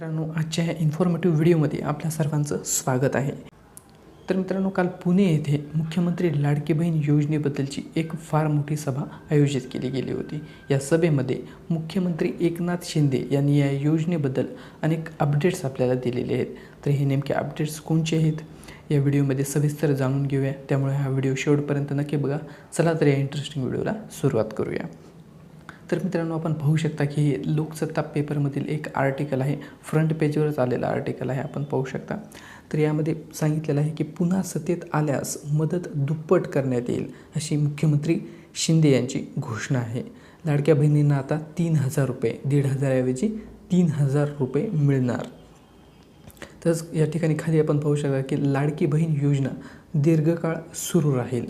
मित्रांनो आजच्या या इन्फॉर्मेटिव्ह व्हिडिओमध्ये आपल्या सर्वांचं स्वागत आहे. तर मित्रांनो काल पुणे येथे मुख्यमंत्री लाडकी बहीण योजनेबद्दलची एक फार मोठी सभा आयोजित केली गेली होती. या सभेमध्ये मुख्यमंत्री एकनाथ शिंदे यांनी या योजनेबद्दल अनेक अपडेट्स आपल्याला दिलेले आहेत. तर हे नेमके अपडेट्स कोणचे आहेत? या व्हिडिओमध्ये सविस्तर जाणून घेऊया. त्यामुळे हा व्हिडिओ शेवटपर्यंत नक्की बघा. चला तर या इंटरेस्टिंग व्हिडिओला सुरुवात करूया. तर मित्रांनो आपण पाहू शकता की हे लोकसत्ता पेपरमधील एक आर्टिकल आहे. फ्रंट पेजवरच आलेलं आर्टिकल आहे आपण पाहू शकता. तर यामध्ये सांगितलेलं आहे की पुन्हा सत्तेत आल्यास मदत दुप्पट करण्यात येईल अशी मुख्यमंत्री शिंदे यांची घोषणा आहे. लाडक्या बहिणींना आता तीन हजार रुपये दीड हजाराऐवजी तीन हजार रुपये मिळणार. तसंच या ठिकाणी खाली आपण पाहू शकता की लाडकी बहीण योजना दीर्घकाळ सुरू राहील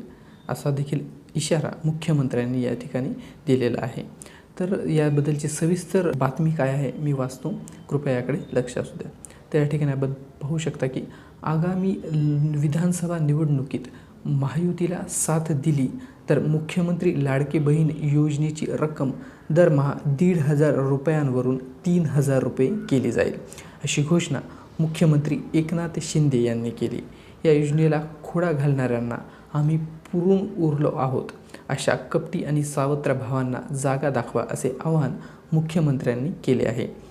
असा देखील इशारा मुख्यमंत्र्यांनी या ठिकाणी दिलेला आहे. तर याबद्दलची सविस्तर बातमी काय आहे मी वाचतो. कृपया याकडे लक्ष असू द्या. तर या ठिकाणी आपण पाहू शकता की आगामी विधानसभा निवडणुकीत महायुतीला साथ दिली तर मुख्यमंत्री लाडकी बहीण योजनेची रक्कम दरमहा दीड हजार रुपयांवरून तीन हजार रुपये केली जाईल अशी घोषणा मुख्यमंत्री एकनाथ शिंदे यांनी केली. या योजनेला खोडा घालणाऱ्यांना आम्ही पुरून उरलो आहोत. अशा कपटी आणि सावत्र भावांना जागा दाखवा असे आवाहन मुख्यमंत्र्यांनी केले आहे.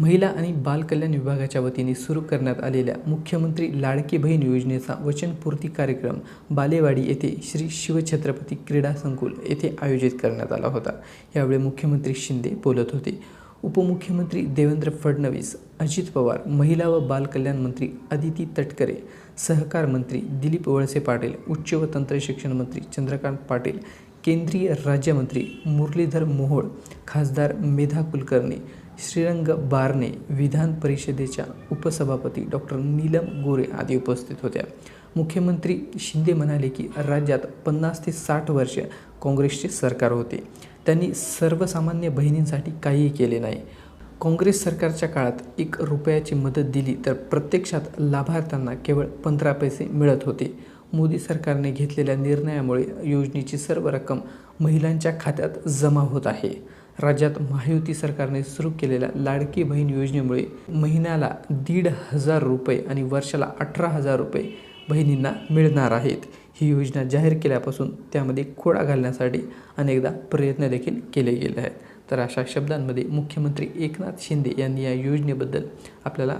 महिला आणि बालकल्याण विभागाच्या वतीने सुरू करण्यात आलेल्या मुख्यमंत्री लाडकी बहीण योजनेचा वचनपूर्ती कार्यक्रम बालेवाडी येथे श्री शिवछत्रपती क्रीडा संकुल येथे आयोजित करण्यात आला होता. यावेळी मुख्यमंत्री शिंदे बोलत होते. उपमुख्यमंत्री देवेंद्र फडणवीस अजित पवार महिला व बालकल्याण मंत्री अदिती तटकरे सहकार मंत्री दिलीप वळसे पाटील उच्च व तंत्रशिक्षण मंत्री चंद्रकांत पाटील केंद्रीय राज्यमंत्री मुरलीधर मोहोळ खासदार मेधा कुलकर्णी श्रीरंग बारणे विधान परिषदेच्या उपसभापती डॉक्टर नीलम गोरे आदी उपस्थित होत्या. मुख्यमंत्री शिंदे म्हणाले की राज्यात पन्नास ते साठ वर्ष काँग्रेसचे सरकार होते. त्यांनी सर्वसामान्य बहिणींसाठी काहीही केले नाही. काँग्रेस सरकारच्या काळात एक रुपयाची मदत दिली तर प्रत्यक्षात लाभार्थ्यांना केवळ पंधरा पैसे मिळत होते. मोदी सरकारने घेतलेल्या निर्णयामुळे योजनेची सर्व रक्कम महिलांच्या खात्यात जमा होत आहे. राज्यात महायुती सरकारने सुरू केलेल्या लाडकी बहीण योजनेमुळे महिन्याला दीड हजार रुपये आणि वर्षाला अठरा हजार रुपये बहिणींना मिळणार आहेत. ही योजना जाहीर केल्यापासून त्यामध्ये खोडा घालण्यासाठी अनेकदा प्रयत्न देखील केले गेले आहेत. तर अशा शब्दांमध्ये मुख्यमंत्री एकनाथ शिंदे यांनी या योजनेबद्दल आपल्याला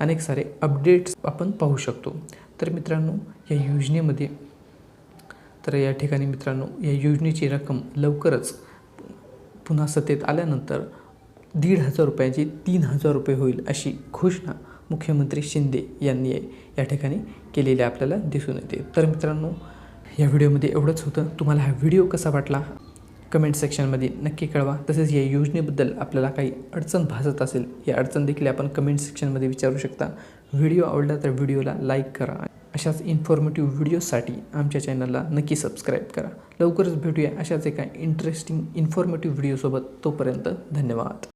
अनेक सारे अपडेट्स आपण पाहू शकतो. तर मित्रांनो या योजनेमध्ये तर या ठिकाणी मित्रांनो या योजनेची रक्कम लवकरच पुन्हा सत्तेत आल्यानंतर दीड हजार रुपयांची तीन हजार रुपये होईल अशी घोषणा मुख्यमंत्री शिंदे यांनी या ठिकाणी केलेले आपल्याला दिसून येते. तर मित्रांनो या व्हिडिओमध्ये एवढंच होतं. तुम्हाला हा व्हिडिओ कसा वाटला? कमेंट सेक्शनमध्ये नक्की कळवा. तसेच या योजनेबद्दल आपल्याला काही अडचण भासत असेल या अडचण देखील आपण कमेंट सेक्शनमध्ये विचारू शकता. व्हिडिओ आवडला तर व्हिडिओला लाईक करा. अशाच इन्फॉर्मेटिव्ह व्हिडिओसाठी आमच्या चॅनलला नक्की सबस्क्राईब करा. लवकरच भेटूया अशाच एका इंटरेस्टिंग इन्फॉर्मेटिव्ह व्हिडिओसोबत. तोपर्यंत धन्यवाद.